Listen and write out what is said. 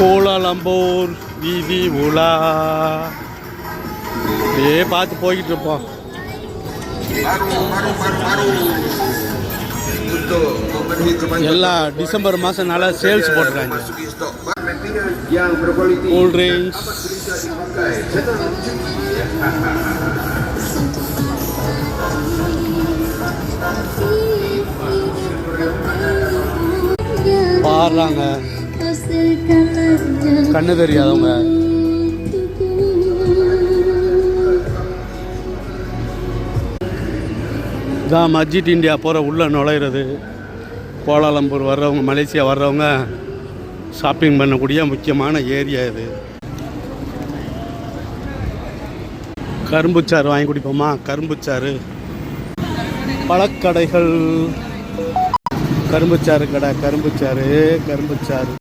Kuala Lumpur வீதி உலா இதே பார்த்து போய்கிட்டு இருப்போம் எல்லா டிசம்பர் மாதம் நல்லா சேல்ஸ் போட்டுருக்காங்க கூல்ட்ரிங்க்ஸ் பாடுறாங்க கண்ணு தெரியாதவங்க. இதான் மஸ்ஜித் இந்தியா போகிற உள்ளே நுழையிறது. கோலாலம்பூர் வர்றவங்க மலேசியா வர்றவங்க ஷாப்பிங் பண்ணக்கூடிய முக்கியமான ஏரியா இது. கரும்புச்சாறு வாங்கி குடிப்போமா? கரும்புச்சாறு. பழக்கடைகள். கரும்புச்சாறு கடை கரும்புச்சாறு கரும்புச்சாறு.